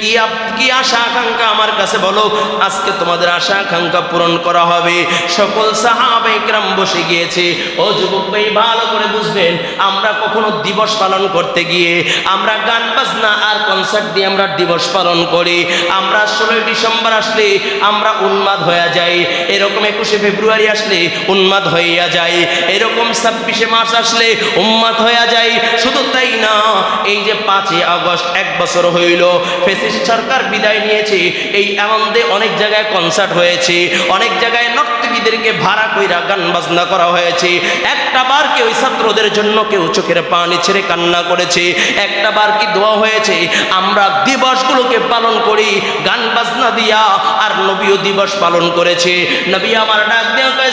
কি কি আশা আকাঙ্ক্ষা আমার কাছে বলো? আজকে তোমাদের আশা আকাঙ্ক্ষা পূরণ করা হবে। সকল সাহাবা একরাম বসে গিয়েছে। ও যুবক ভাই, ভালো করে বুঝবেন, আমরা কখনো দিবস পালন করতে গিয়ে, আমরা গান বাজনা আর কনসার্ট দিয়ে আমরা দিবস পালন করি। আমরা ষোলোই ডিসেম্বর আসলে আমরা উন্মাদ হয়ে যাই। এরকম একুশে ফেব্রুয়ারি আসলে উন্মাদ হইয়া যাই। এরকম ছাব্বিশে মার্চ আসলে উন্মাদ হইয়া যাই। শুধু তাই না, এই যে পাঁচই আগস্ট এক বছর হইল ফেসিস্ট সরকার বিদায় নিয়েছে, এই আনন্দে অনেক জায়গায় কনসার্ট হয়েছে, অনেক জায়গায় নর্তকীদেরকে ভাড়া কইরা গান বাজনা করা হয়েছে। একটা বার কি ওই ছাত্রদের জন্য কেউ চোখের পানি ছেড়ে কান্না করেছে? একটা বার কি দোয়া হয়েছে? আমরা দিবসগুলোকে পালন করি, গান বাজনা দিয়া আর নবীও দিবস পালন করেছে। নবী আমার ডাক দেওয়া কয়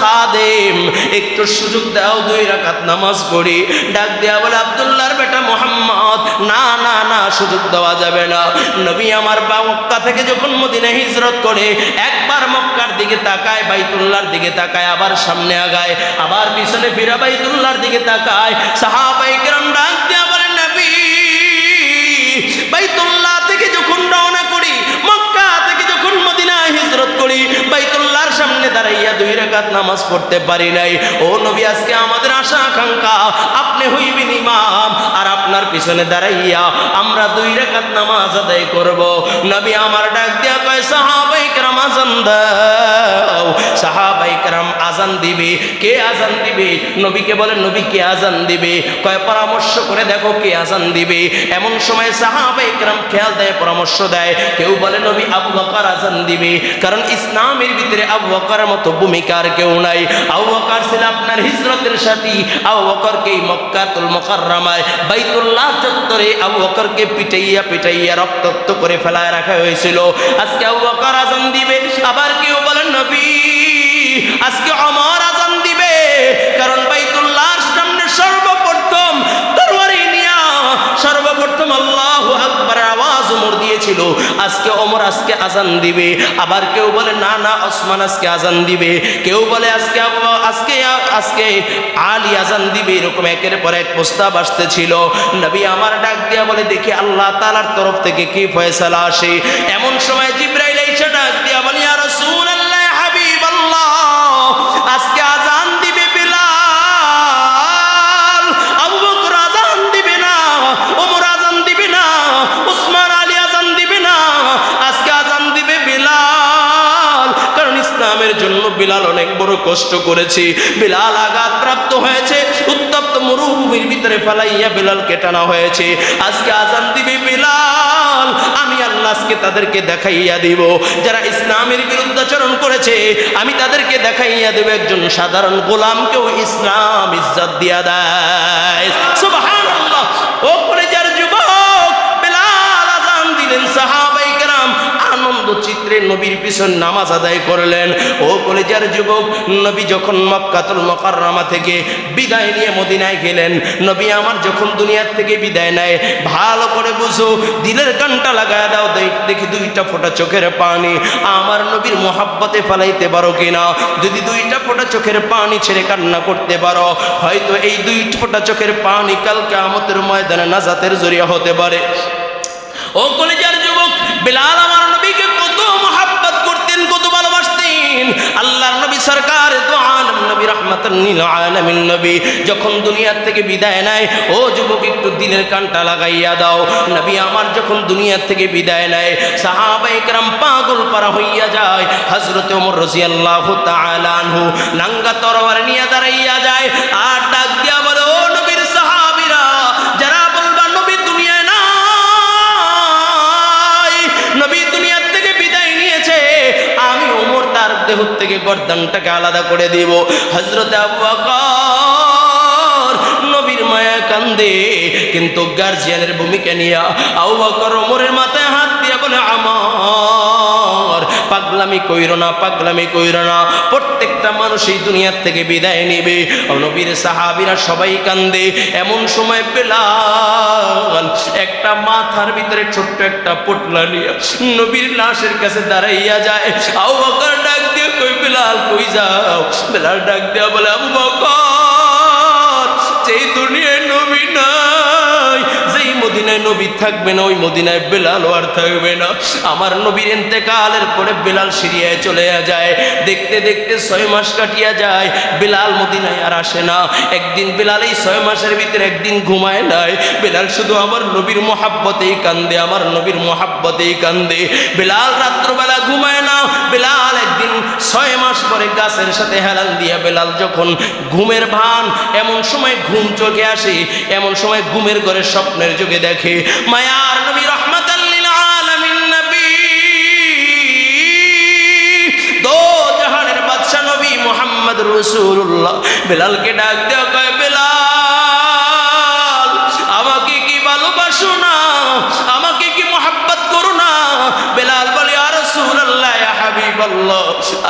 খাদেম, একটু সুযোগ দাও, দুই রাকাত নামাজ পড়ি। ডাক দেয়া বলে, আব্দুল্লাহর বেটা মোহাম্মদ। না না না, সুযোগ দেওয়া যাবে না। নবী আমার বা মক্কা থেকে যখন মদিনায় হিজরত করে, একবার মক্কার দিকে তাকায় বাইতুল্লার দিকে তাকায়, আবার সামনে আগায়, আবার পিছনে ফিরা বাইতুল্লাহর দিকে তাকায়। সাহাবাই কেরাম ডাক সামনে দাঁড়াইয়া দুই রেখাত নামাজ পড়তে পারি নাই। ও নবী, আজকে আমাদের আশা, আকাঙ্ক্ষা, আপনি হইবেন ইমাম, আর আপনার পিছনে দাঁড়াইয়া আমরা দুই রেখাত নামাজ আদায় করব। নবী আমার ডাক দিয়া কয়, সাহাবাই আজান দাও। সাহাবাই আজান দিবে? কে আজান দিবে? নবীকে বলে, নবী, কে আজান দিবে? কয়, পরামর্শ করে দেখো কে আজান দিবে। এমন সময় সাহাবাই কেরাম খেয়াল দেয়, পরামর্শ দেয়। কেউ বলে, নবী, আবু বকর আজান দিবে। কারণ ইসলামের ভিতরে আবু বকরের মতো ভূমিকার কেউ নাই। আবু বকর ছিল আপনার হিজরতের সাথী। আবু বকরকে মক্কাতুল মুকাররমায়, বাইতুল্লাহ চত্বরে আবু বকরকে পিটাইয়া পিটাইয়া রক্তাক্ত করে ফেলায় রাখা হয়েছিল। আজকে আবু বকর আজান দিবে, আবার নবী আজকে অমর আজান দিবে। কারণ বাইতুল্লাহর সামনে সর্বপ্রথম তরবারি নিয়া সর্বপ্রথম আল্লাহ আকবার আওয়াজ ওমর দিয়েছিল। আজকে ওমর আজকে আজান দিবে। আবার কেউ বলে, না না, ওসমান আজকে আজান দিবে। কেউ বলে, আজকে আজকে আজকে আলী আজান দিবে। এরকম একের পর এক প্রস্তাব আসতেছিল। নবী আমার ডাক দিয়া বলে, দেখি আল্লাহ তালার তরফ থেকে কি ফয়সালা আসে? এমন সময় জিব্রাইল এসে ডাক দিয়া বলে, ইয়া অনেক বড় কষ্ট করেছে। বিলাল আঘাত প্রাপ্ত হয়েছে। উত্তপ্ত মরুভূমির ভিতরে ফেলাইয়া বিলালকে টানা হয়েছে। আজকে আজান দিবে বিলাল। আমি আল্লাহ আজকে তাদেরকে দেখাইয়া দিব। যারা ইসলামের বিরুদ্ধাচরণ করেছে, আমি তাদেরকে দেখাইয়া দেব। একজন সাধারণ গোলামকেও ইসলাম ইজ্জত দিয়া দেয়। আনন্দ নবীর পিছন নামাজ আদায় করলেন। ও কলেজের যুবক, নবী যখন মক্কাতুল মকাররমা থেকে বিদায় নিয়ে মদিনায় গেলেন, নবী আমার যখন দুনিয়ার থেকে বিদায় নেয়, ভালো করে বুঝো, দিলের কানটা লাগায় দাও দেখি দুইটা ফোঁটা চোখের পানি। আমার নবীর মোহাব্বতে ফেলাইতে পারো কিনা? যদি দুইটা ফোঁটা চোখের পানি ছেড়ে কান্না করতে পারো, হয়তো এই দুই ফোঁটা চোখের পানি কালকে আমতের ময়দানে নাজাতের জরিয়া হতে পারে। ও কলেজার যুবক, বিলাল আমার নবীকে আল্লাহর নবী সরকার দু আলম নবী আলমিন নবী। যখন দুনিয়ার থেকে বিদায় নেয়, ও যুবক, একটু দিনের কানটা লাগাইয়া দাও। নবী আমার যখন দুনিয়ার থেকে বিদায় নেয় সাহাবাই কারাম পাগল পারা হইয়া যায়। হজরত ওমর রসিয়াল্লাহ তালানহু নাঙ্গা তরবার নিয়ে দাঁড়াইয়া যায়। আর গর্দানটাকে আলাদা করে দিব। হজরত আবু নবীর মায়া কান্দে, কিন্তু গার্জিয়ানের ভূমিকা নিয়ে আবু বকর ওমরের মাথায় হাত দিয়ে বলে, আমার, পাগলামি কইর না, পাগলামি কইর না। প্রত্যেকটা মানুষ এই দুনিয়ার থেকে বিদায় নেবে। নবীর সাহাবিরা সবাই কান্দে। এমন সময় বেলাল একটা মাথার ভিতরে ছোট্ট একটা পোটলা নিয়ে নবীর লাশের কাছে দাঁড়াইয়া যায়। আবু বকর ডাক বেলাল কই যাও? বেলাল ডাক দিয়া বলে, আবু বকর, যেই দুনিয়ায় নবী নাই, যেই মদিনায় নবী থাকবে না, ওই মদিনায় বেলাল আর থাকবে না। আমার নবীর এতেকালের পরে বেলাল সিরিয়ায় চলে যায়। দেখতে দেখতে ছয় মাস কাটিয়া যায়। বেলাল মদিনায় আর আসে না। একদিন বেলাল এই ছয় মাসের ভিতরে একদিন ঘুমায় নাই। বেলাল শুধু আমার নবীর মহাব্বতেই কান্দে, আমার নবীর মহাব্বতেই কান্দে। বেলাল রাত্রবেলা ঘুমায় না। বেলাল ছয় মাস পরে গাছের সাথে হেলাল দিয়া বেলাল যখন ঘুমের ভান, এমন সময় ঘুম চোখে আসে, এমন সময় ঘুমের ঘরে স্বপ্নের যুগে দেখে, মায়ার নবী রহমত মোহাম্মদ রসুল্লাহ বেলালকে ডাক দেওয়া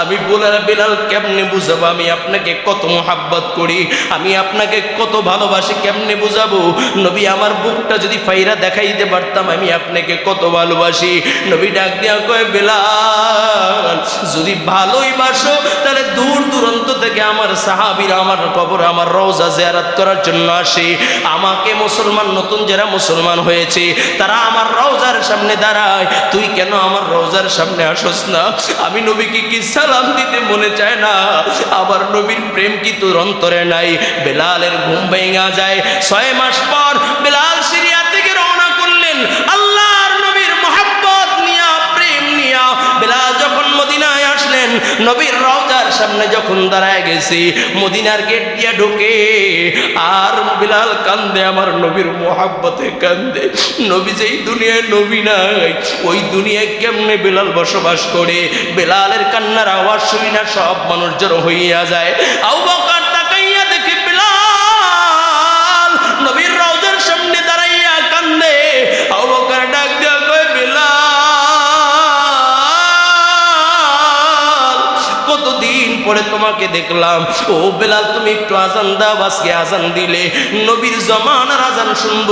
আমি বলার বেলাল কেমনে বুঝাবো? আমি আপনাকে কত মোহাব্বত করি, আমি আপনাকে কত ভালোবাসি, কেমনে বুঝাবো? নবী, আমার বুকটা যদি ফাইরা দেখাইতে পারতাম, আমি আপনাকে কত ভালোবাসি। নবী ডাক দিয়া কয়, বেলাল, যদি ভালোই বাসো, তাহলে দূর দূরান্ত থেকে আমার সাহাবিরা আমার কবর আমার রওজা জিয়ারাত করার জন্য আসে। আমাকে মুসলমান, নতুন যারা মুসলমান হয়েছে, তারা আমার রওজার সামনে দাঁড়ায়। তুই কেন আমার রওজার সামনে আসস না? আমি নবীকে কি সালাম দিতে মনে চায় না। আবার নবীর প্রেম কি তোর অন্তরে নাই? বেলালের ঘুম ভেঙা যায়। ছয় মাস পর বেলাল সিরিয়া থেকে রওনা করলেন। আল্লাহর নবীর মহাব্বত নিয়া, প্রেম নিয়া। বেলাল যখন মদিনায় আসলেন রওজার সামনে যখন দাঁড়ায় গেছি, মদিনার গেট দিয়ে ঢুকে, আর বিলাল কান্দে, আমার নবীর মহাব্বতে কান্দে, নবী যেই দুনিয়ায় নবী নাই, ওই দুনিয়ায় কেমনে বিলাল বসবাস করে? বিলালের কান্নার আওয়াজ শুনি না, সব মানুষ জড়ো হইয়া যায়। আউ পরে তোমাকে দেখলাম। ও বেলাল, তুমি একটু আজান দাও, আজকে আজান দিলে। নবীর জমানার আজান শুনব।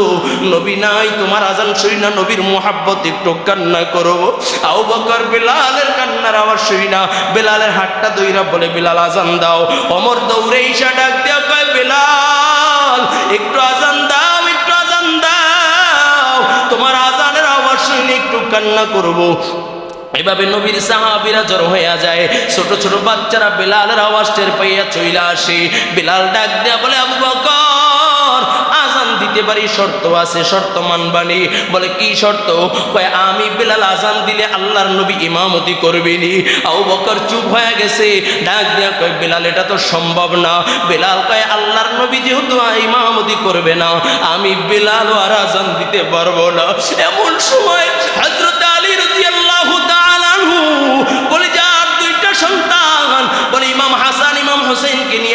নবী নাই, তোমার আজান শুনি না, নবীর মোহাব্বত একটু কান্না করব আউ বকর বেলালের কান্নার আওয়াজ শুনি না। বেলালের হাতটা দইরা বলে, বেলাল, আজান দাও। অমর দৌড়ে ঈশা ডাক দেওয়া কয়, বেলাল, একটু আজান দাও, একটু আজান দাও। তোমার আজানের আওয়াজ শুনে একটু কান্না করব। এভাবে নবীর সাহাবিরা জড়ো হইয়া যায়। ছোট ছোট বাচ্চারা বেলালের আওয়াজ টের পাইয়া চইলা আসে। বেলাল ডাক দেয়া বলে, আবু বকর, আজান দিতে পারি শর্ত আছে, শর্ত মানবানি বলে, কি শর্ত? কয়, আমি বেলাল আজান দিলে আল্লাহর নবী ইমামতি করবেনি আবু বকর চুপ হয়ে গেছে। ডাক দেয়া কয়, বেলাল, এটা তো সম্ভব না। বেলাল কয়, আল্লাহর নবী যেহেতু ইমামতি করবে না, আমি বেলাল আর আজান দিতে পারব না। এমন সময় হজরত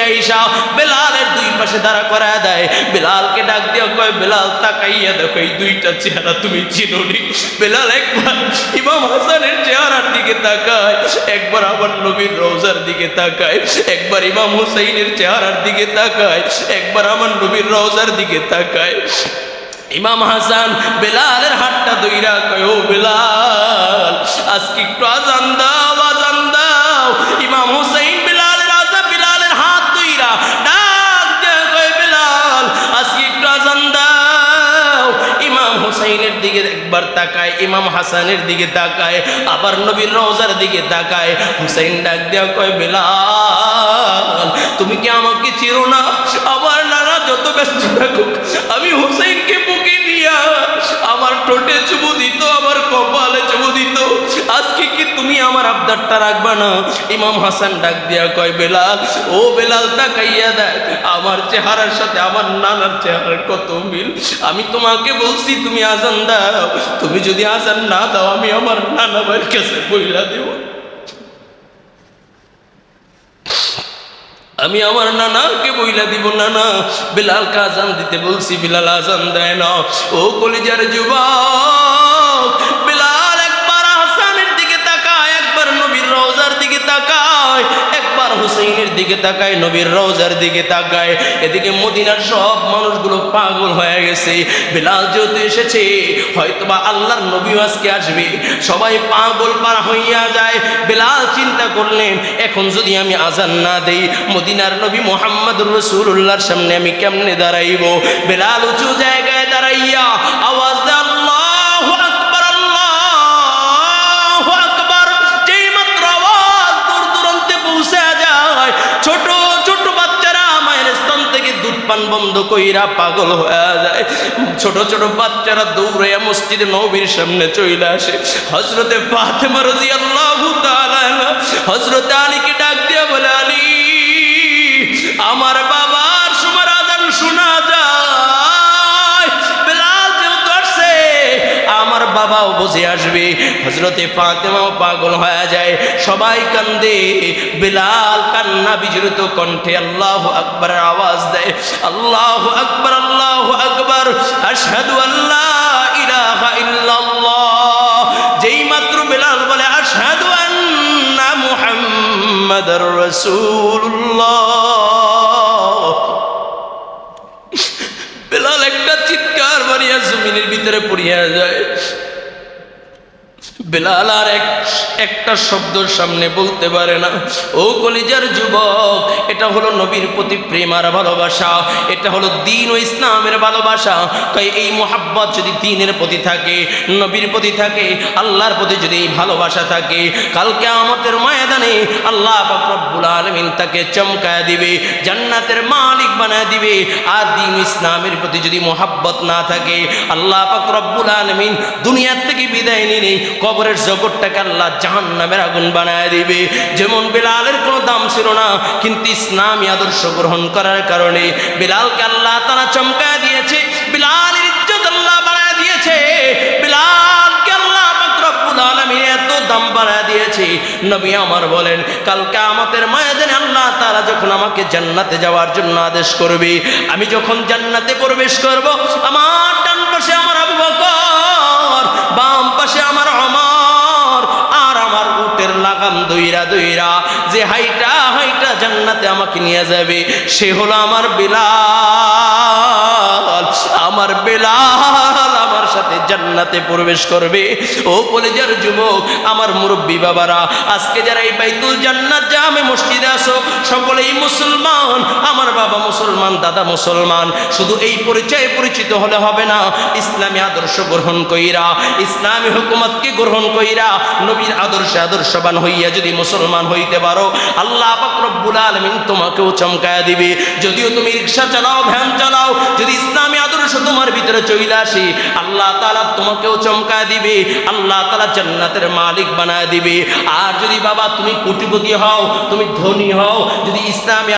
আইসা বেলালের দুই পাশে দাঁড়া করায় দেয়। বেলালকে ডাক দিয়ে কয়, বেলাল, তাকাইয়া দেখো এই দুইটা চেহারা তুমি চিনোনি। বেলাল একবার ইমাম হাসানের চেহারার দিকে তাকায়, একবার আবার নবীর রোজার দিকে তাকায়, একবার ইমাম হুসাইনের চেহারার দিকে তাকায়, একবার আমার নবীর রোজার দিকে তাকায়। ইমাম হাসান বেলালের দইরা কয়, ও বেলাল, আজকে একটু আজান তাকায়, ইমাম হাসানের দিকে তাকায়, আবার নবীর রওজার দিকে তাকায়। হুসাইন ডাক দেওয়া কয়, বেলাল, তুমি কি আমাকে চিরো না? আবার নানা যত ব্যস্ত থাকুক, আমি হুসাইনকে বুকে নিয়া আমার ঠোঁটে তুমি আমার আবদারটা রাখবা না। ইমাম হাসান ডাক দিয়া কয়, বেলাল, ও বেলাল, তাকাইয়া দেখ, আমার চেহারার সাথে আমার নানার চেহারার কত মিল। আমি তোমাকে বলছি, তুমি আজান দাও। তুমি যদি আজান না দাও, আমি আমার নানা ভাইয়ের কাছে বইলা দেব। আমি আমার নানাকে বইলা দিব, নানা। বিলালকে আজান দিতে বলছি, বিলাল, আজান দেয় না। ও কলিজার যুবক দিকে তাকায়, নবীর দিকে তাকায়। এদিকে মদিনার সব মানুষগুলো পাগল হয়ে গেছে। বেলাল যেহেতু এসেছে, হয়তোবা আল্লাহর নবী আজকে আসবে। সবাই পাগল পার হইয়া যায়। বেলাল চিন্তা করলেন, এখন যদি আমি আজান না দেই, মদিনার নবী মোহাম্মদ রসুল্লাহর সামনে আমি কেমনে দাঁড়াইব? বেলাল উঁচু জায়গায় বন্ধ কইরা পাগল হয়ে যায়। ছোট ছোট বাচ্চারা দৌড়াইয়া মসজিদে নবীর সামনে চলে আসে। হজরতে ফাতেমা রাদিয়াল্লাহু তাআলা হজরতে আলীকে ডাক দিয়া বলে, আলী, আমার বাবার সময় আজান শোনা যায়। বেলাল যেহেতু আসছে, আমার বাবাও বুঝে আসবে হজরতে ফাতেমাও পাগল হয়ে যায়। সবাই কান্দে, বেলাল কান্না বিজড়িত কণ্ঠে আল্লাহ আকবরের আওয়াজ দেয়। আল্লাহ আকবর আল্লাহ আকবর, আশহাদু আল্লাহ যেই মাত্র বিলাল বলে, আশহাদু আন্না মুহাম্মাদার রাসূলুল্লাহ। বেলাল একটা চিৎকার মারিয়া জমিনের ভিতরে পড়িয়া যায়। বেলাল আর এক একটা শব্দর সামনে বলতে পারে না। ও কলিজার যুবক, এটা হলো নবীর প্রতি প্রেম আর ভালোবাসা। এটা হলো দিন ও ইসলামের ভালোবাসা। তাই এই মোহাব্বত যদি দিনের প্রতি থাকে, নবীর প্রতি থাকে, আল্লাহর প্রতি যদি এই ভালোবাসা থাকে কালকে আমাদের ময়দানে আল্লাহ রব্বুল আলমিন তাকে চমকায় দিবে, জান্নাতের মালিক বানায় দিবে। আর দিন ইসলামের প্রতি যদি মোহাব্বত না থাকে, আল্লাহ রব্বুল আলমিন দুনিয়ার থেকে বিদায় নিয়ে কবরের জগৎটাকে আল্লাহ জাহান নামের আগুন বানায় দিবে। যেমন বেলালের কোনো দাম ছিল না, কিন্তু ইসলামী আদর্শ গ্রহণ করার কারণে বেলালকে আল্লাহ তারা চমকায় দিয়েছে, বেলালের ইজ্জত আল্লাহ বানায় দিয়েছে। আমি যখন জান্নাতে প্রবেশ করব, আমার ডান পাশে আমার আবু বকর, বাম পাশে আমার উটের লাগাম দইরা দইরা, যে হাইটা হাইটা জান্নাতে আমাকে নিয়ে যাবে, সে হলো আমার বিলাল। আমার বেলাল আমার সাথে জান্নাতে প্রবেশ করবে। ও কলেজের যুবক, আমার মুরব্বী বাবারা, আজকে যারা এই বাইতুল জান্নাত জামে মসজিদে আসো সকলেই মুসলমান। আমার বাবা মুসলমান, দাদা মুসলমান। শুধু এই পরিচয়ে পরিচিত হলে হবে না, ইসলামী আদর্শ গ্রহণ কইরা, ইসলামী হুকুমতকে গ্রহণ কইরা, নবীর আদর্শে আদর্শবান হইয়া যদি মুসলমান হইতে পারো, আল্লাহ রব্বুল আলামিন তোমাকেও চমকায় দিবে। যদিও তুমি রিক্সা চালাও, ভ্যান চালাও, যদি ইসলামী আদর্শ তোমার ভিতরে চলে আসে। আল্লাহ তালা তোমাকেও চমকায় দিবে, আল্লাহ তালা জান্নাতের মালিক বানায় দিবে। আর যদি বাবা তুমি কুটিপতি হও, তুমি ধনী হও, যদি ইসলামী